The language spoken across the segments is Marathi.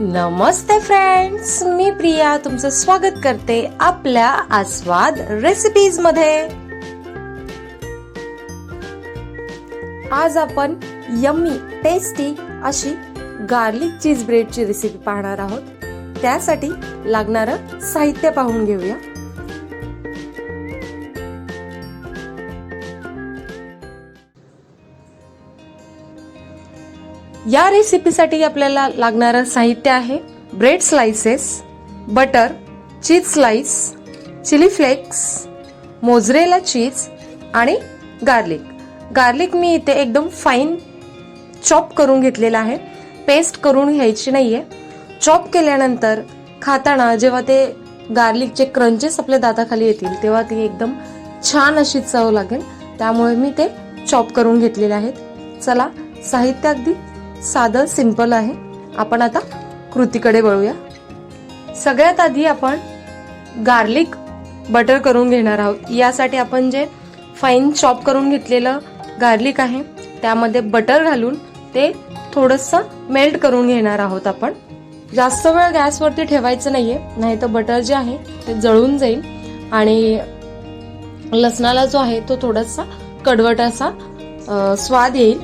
नमस्ते फ्रेंड्स मी प्रिया तुमचं स्वागत करते आपल्या आस्वाद रेसिपीजमध्ये. आज आपण यम्मी टेस्टी अशी गार्लिक चीज ब्रेडची रेसिपी पाहणार आहोत. त्यासाठी लागणारं साहित्य पाहून घेऊया. या रेसिपीसाठी आपल्याला लागणारं साहित्य आहे bread slices butter cheese slice chilli flakes mozzarella cheese आणि गार्लिक गार्लिक मी इथे एकदम फाईन चॉप करून घेतलेला आहे. पेस्ट करून घ्यायची नाही आहे चॉप केल्यानंतर खाताना जेव्हा ते गार्लिकचे क्रंचेस आपल्या दाताखाली येतील तेव्हा ती एकदम छान अशी चव लागेल. त्यामुळे मी ते चॉप करून घेतलेले आहेत. चला साहित्य अगदी साधं सिंपल आहे. आपण आता कृतीकडे वळूया. सगळ्यात आधी आपण गार्लिक बटर करून घेणार आहोत. यासाठी आपण जे फाईन चॉप करून घेतलेलं गार्लिक आहे त्यामध्ये बटर घालून ते थोडंसं मेल्ट करून घेणार आहोत आपण. जास्त वेळ गॅसवरती ठेवायचं नाहीये नाही तर बटर जे आहे ते जळून जाईल. आणि लसणाला जो आहे तो थोडासा कडवट असा स्वाद येईल.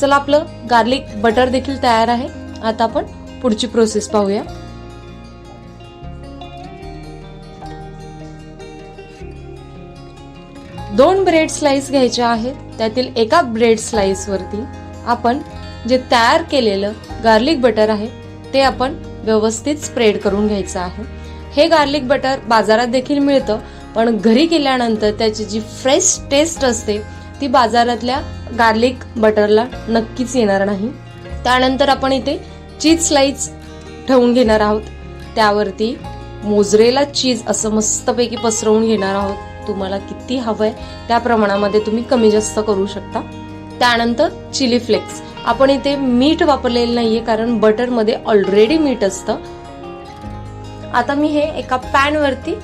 चला आपलं गार्लिक बटर देखील तयार आहे. आता आपण पुढची प्रोसेस पाहूया. दोन ब्रेड स्लाइस घ्यायच्या आहेत. त्यातील एका ब्रेड स्लाइस वरती आपण जे तयार केलेलं गार्लिक बटर आहे ते आपण व्यवस्थित स्प्रेड करून घ्यायचं आहे. हे गार्लिक बटर बाजारात देखील मिळतं पण घरी केल्यानंतर त्याची जी फ्रेश टेस्ट असते ती बाजारातल्या गार्लिक बटरला नक्कीच येणार नाही. त्यानंतर आपण इथे चीज स्लाइस ठेवून घेणार आहोत. त्यावरती मोजरेला चीज असं मस्तपैकी पसरवून घेणार आहोत. तुम्हाला किती हवं आहे त्या प्रमाणामध्ये तुम्ही कमी जास्त करू शकता. त्यानंतर चिली फ्लेक्स आपण इथे मीठ वापरलेलं नाहीये कारण बटरमध्ये ऑलरेडी मीठ असतं. आता मी हे एका पॅनवरती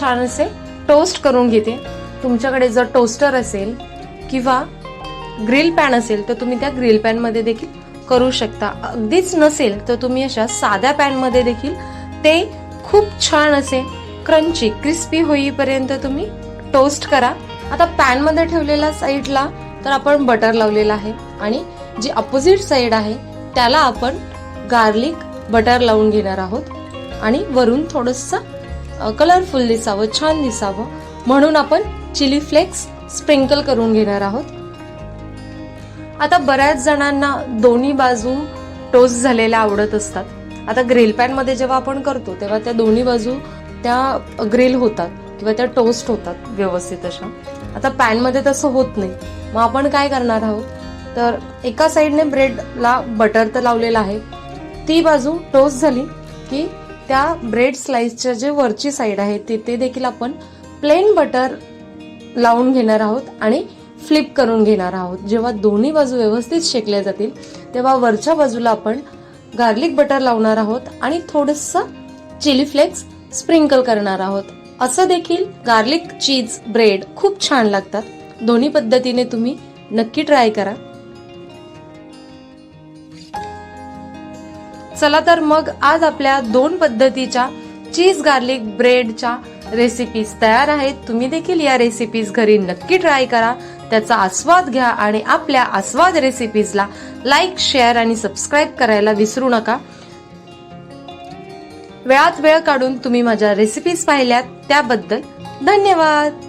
छान असे टोस्ट करून घेते. तुमच्याकडे जर टोस्टर असेल किंवा ग्रिल पॅन असेल तर तुम्ही त्या ग्रिल पॅनमध्ये देखील करू शकता. अगदीच नसेल तर तुम्ही अशा साध्या पॅनमध्ये देखील ते खूप छान असे क्रंची क्रिस्पी होईपर्यंत तुम्ही टोस्ट करा. आता पॅनमध्ये ठेवलेल्या साईडला तर आपण बटर लावलेला आहे आणि जी अपोजिट साईड आहे त्याला आपण गार्लिक बटर लावून घेणार आहोत आणि वरून थोडंसं कलरफुल दिसावं छान दिसावं. म्हणून आपण चिली फ्लेक्स स्प्रिंकल करून घेणार आहोत. आता बऱ्याच जणांना दोन्ही बाजू टोस्ट झालेल्या आवडत असतात. आता ग्रिल पॅनमध्ये जेव्हा आपण करतो तेव्हा त्या दोन्ही बाजू त्या ग्रिल होतात किंवा त्या टोस्ट होतात व्यवस्थित अशा. आता पॅनमध्ये तसं होत नाही. मग आपण काय करणार आहोत? तर एका साईडने ब्रेडला बटर तर लावलेलं आहे. ती बाजू टोस्ट झाली की त्या ब्रेड स्लाइसच्या जे वरची साईड आहे तिथे देखील आपण प्लेन बटर लावून घेणार आहोत आणि फ्लिप करून घेणार आहोत. जेव्हा दोन्ही बाजू व्यवस्थित शेकल्या जातील तेव्हा वरच्या बाजूला आपण गार्लिक बटर लावणार आहोत आणि थोडस चिली फ्लेक्स स्प्रिंकल करणार आहोत. असं देखील गार्लिक चीज ब्रेड खूप छान लागतात. दोन्ही पद्धतीने तुम्ही नक्की ट्राय करा. चला तर मग आज आपल्या दोन पद्धतीच्या चीज गार्लिक ब्रेडच्या रेसिपीज तयार आहेत. तुम्ही देखील या रेसिपीज घरी नक्की ट्राय करा. त्याचा आस्वाद घ्या आणि आपल्या आस्वाद रेसिपीजला लाईक शेअर आणि सबस्क्राईब करायला विसरू नका. वेळात वेळ काढून तुम्ही माझ्या रेसिपीज पाहिल्यात. त्याबद्दल धन्यवाद.